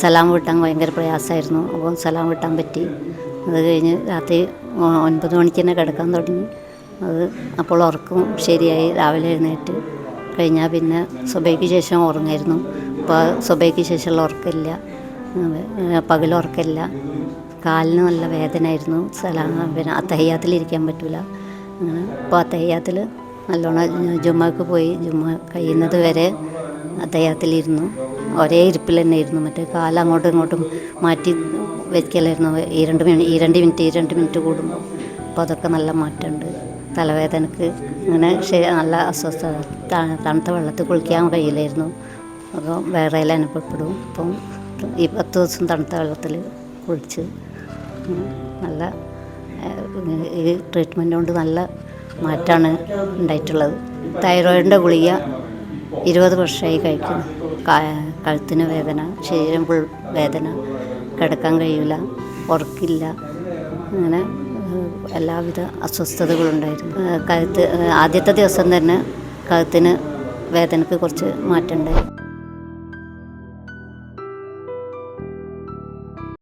സലാം വീട്ടാൻ ഭയങ്കര പ്രയാസമായിരുന്നു. അപ്പോൾ സലാം വീട്ടാൻ പറ്റി. അത് കഴിഞ്ഞ് രാത്രി ഒൻപത് മണിക്ക് തന്നെ കിടക്കാൻ തുടങ്ങി. അത് അപ്പോൾ ഉറക്കം ശരിയായി. രാവിലെ എഴുന്നേറ്റ് കഴിഞ്ഞാൽ പിന്നെ സുബൈക്ക് ശേഷം ഉറങ്ങായിരുന്നു. അപ്പോൾ സുബൈക്ക് ശേഷമുള്ള ഉറക്കമില്ല. പകൽ ഉറക്കമില്ല. കാലിന് നല്ല വേദന ആയിരുന്നു സലാം പിന്നെ അത്തഹയ്യാത്തിലിരിക്കാൻ പറ്റില്ല അങ്ങനെ അപ്പോൾ അത്തഹയ്യാത്തിൽ നല്ലോണം ജുമ്മക്ക് പോയി. ജുമ്മ കഴിയുന്നത് വരെ അത്തഹയ്യാത്തിലിരുന്നു ഒരേ ഇരിപ്പിൽ തന്നെ ഇരുന്നു. മറ്റേ കാൽ അങ്ങോട്ടും ഇങ്ങോട്ടും മാറ്റി വയ്ക്കലായിരുന്നു ഈ രണ്ട് ഈ രണ്ട് മിനിറ്റ് ഈ രണ്ട് മിനിറ്റ് കൂടുമ്പോൾ. അപ്പോൾ അതൊക്കെ നല്ല മാറ്റമുണ്ട്. തലവേദനക്ക് അങ്ങനെ ക്ഷേ നല്ല അസ്വസ്ഥത തണുത്ത വെള്ളത്തിൽ കുളിക്കാൻ കഴിയില്ലായിരുന്നു. അപ്പോൾ വേറെ അനുഭവപ്പെടും. അപ്പം ഈ പത്ത് ദിവസം തണുത്ത വെള്ളത്തിൽ കുളിച്ച് നല്ല ഈ ട്രീറ്റ്മെന്റ് കൊണ്ട് നല്ല മാറ്റമാണ് ഉണ്ടായിട്ടുള്ളത്. തൈറോയിഡിന്റെ ഗുളിക ഇരുപത് വർഷമായി കഴിക്കുന്നു. കഴുത്തിന് വേദന ശരീരം ഫുൾ വേദന കിടക്കാൻ കഴിയില്ല ഉറക്കില്ല അങ്ങനെ എല്ലാവിധ അസ്വസ്ഥതകളുണ്ടായിരുന്നു. കഴുത്ത് ആദ്യത്തെ ദിവസം തന്നെ കഴുത്തിന് വേദനക്ക് കുറച്ച് മാറ്റമുണ്ടായി